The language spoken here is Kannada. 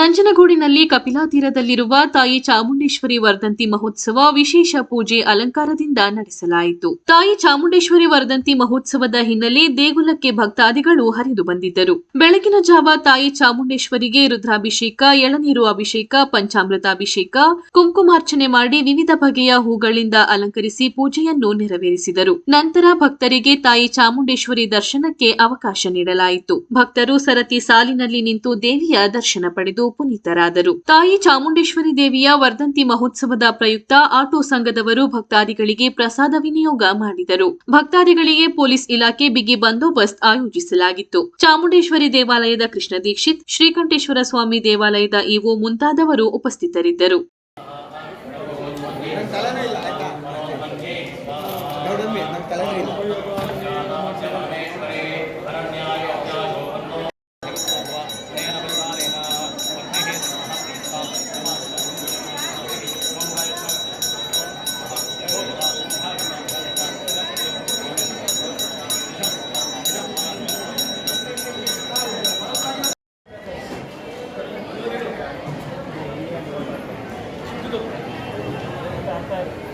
ನಂಜನಗೂಡಿನಲ್ಲಿ ಕಪಿಲಾ ತೀರದಲ್ಲಿರುವ ತಾಯಿ ಚಾಮುಂಡೇಶ್ವರಿ ವರ್ಧಂತಿ ಮಹೋತ್ಸವ ವಿಶೇಷ ಪೂಜೆ ಅಲಂಕಾರದಿಂದ ನಡೆಸಲಾಯಿತು. ತಾಯಿ ಚಾಮುಂಡೇಶ್ವರಿ ವರ್ಧಂತಿ ಮಹೋತ್ಸವದ ಹಿನ್ನೆಲೆ ದೇಗುಲಕ್ಕೆ ಭಕ್ತಾದಿಗಳು ಹರಿದು ಬಂದಿದ್ದರು. ಬೆಳಗಿನ ಜಾವ ತಾಯಿ ಚಾಮುಂಡೇಶ್ವರಿಗೆ ರುದ್ರಾಭಿಷೇಕ, ಎಳನೀರು ಅಭಿಷೇಕ, ಪಂಚಾಮೃತಾಭಿಷೇಕ, ಕುಂಕುಮಾರ್ಚನೆ ಮಾಡಿ ವಿವಿಧ ಬಗೆಯ ಹೂಗಳಿಂದ ಅಲಂಕರಿಸಿ ಪೂಜೆಯನ್ನು ನೆರವೇರಿಸಿದರು. ನಂತರ ಭಕ್ತರಿಗೆ ತಾಯಿ ಚಾಮುಂಡೇಶ್ವರಿ ದರ್ಶನಕ್ಕೆ ಅವಕಾಶ ನೀಡಲಾಯಿತು. ಭಕ್ತರು ಸರತಿ ಸಾಲಿನಲ್ಲಿ ನಿಂತು ದೇವಿಯ ದರ್ಶನ ಪಡೆದು ಪುನೀತರಾದರು ತಾಯಿ ಚಾಮುಂಡೇಶ್ವರಿ ದೇವಿಯ ವರ್ಧಂತಿ ಮಹೋತ್ಸವದ ಪ್ರಯುಕ್ತ ಆಟೋ ಸಂಘದವರು ಭಕ್ತಾದಿಗಳಿಗೆ ಪ್ರಸಾದ ವಿನಿಯೋಗ ಮಾಡಿದರು. ಭಕ್ತಾದಿಗಳಿಗೆ ಪೊಲೀಸ್ ಇಲಾಖೆ ಬಿಗಿ ಬಂದೋಬಸ್ತ್ ಆಯೋಜಿಸಲಾಗಿತ್ತು. ಚಾಮುಂಡೇಶ್ವರಿ ದೇವಾಲಯದ ಕೃಷ್ಣ ದೀಕ್ಷಿತ್, ಶ್ರೀಕಂಠೇಶ್ವರ ಸ್ವಾಮಿ ದೇವಾಲಯದ ಇಒ ಮುಂತಾದವರು ಉಪಸ್ಥಿತರಿದ್ದರು. that